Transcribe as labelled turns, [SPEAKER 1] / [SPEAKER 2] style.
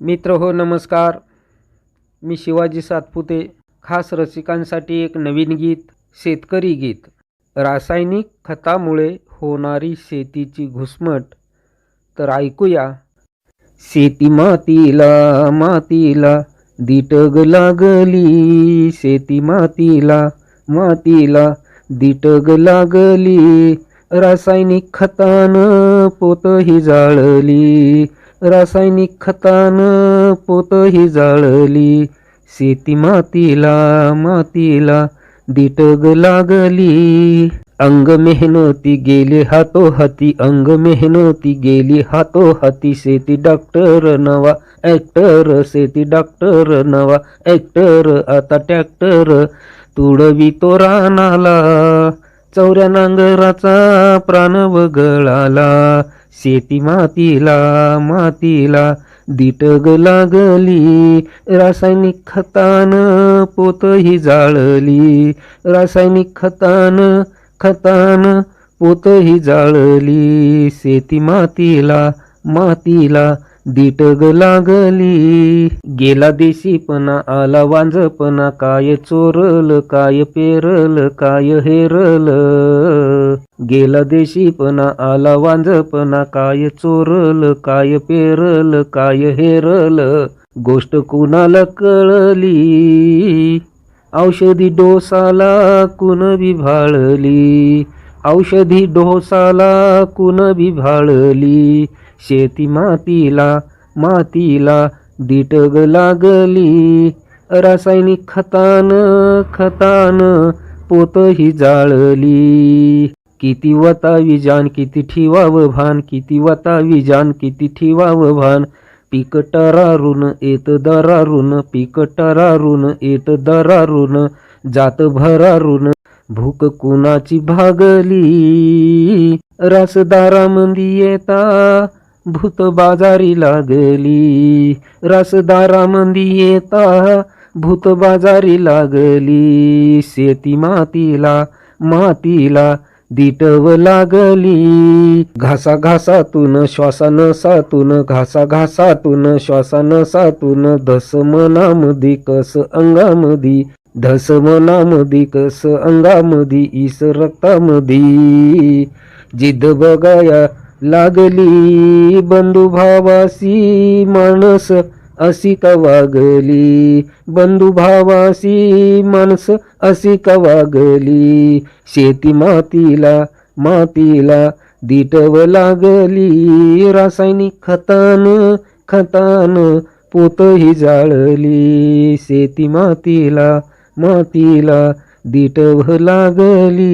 [SPEAKER 1] मित्र हो नमस्कार. मी शिवाजी सातपुते खास रसिकांसाठी एक नवीन गीत शेतकरी गीत. रासायनिक खतामुळे होणारी शेतीची घुसमट. तर ऐकूया. शेती मातीला मातीला दिटग लागली. शेती मातीला मातीला दिटग लागली. रासायनिक खतानं पोतही जाळली. रासायनिक खतानं पोतही जाळली. शेती मातीला मातीला दिटग लागली. अंग मेहनती गेली हातो हाती अंग मेहनती गेली हातो हाती शेती डॉक्टर नवा ॲक्टर शेती डॉक्टर नवा ॲक्टर आता ट्रॅक्टर तुडवी तो रानाला चौऱ्या नांगराचा प्राण वगळाला. शेती मातीला मातीला दिटग लागली. रासायनिक खतानं पोतही जाळली. रासायनिक खतान खतान पोतही जाळली. शेती मातीला मातीला दिटग लागली. गेला देशीपणा आला वांजपणा. काय चोरल काय पेरल काय हेरल. गेला देशीपणा आला वांजपणा काय चोरल काय पेरल काय हेरल गोष्ट कुणाला कळली? औषधी डोसाला कुण बिभाळली? औषधी डोसाला कुण बिभाळली? शेती मातीला मातीला दिटग लागली. रासायनिक खतान खतान पोतही जाळली. किती वता विजान किती ठिवावं भान किती वता विजान किती ठिवावं भान. पीक टरारून येत दरारून पीक टरारून येत दरारून जात भरारून. भूक कुणाची भागली? रासदारामंदी येता भूत बाजारी लागली. रासदारामंदी येता भूत बाजारी लागली. शेती मातीला मातीला दिटव लागली. घासा घासातून श्वासानसातून घासा घासातून श्वासान सातून धस मनामधी कस अंगामधी धस मनामधी कस अंगामधी इस रक्तामधी. जिद्द बघाया लागली बंधुभावासी माणस अशी वागली बंधुभावासी माणस अशी का वागली शेती मातीला मातीला दिटव लागली. रासायनिक खतान खतान पोतही जाळली. शेती मातीला मातीला दिटव लागली.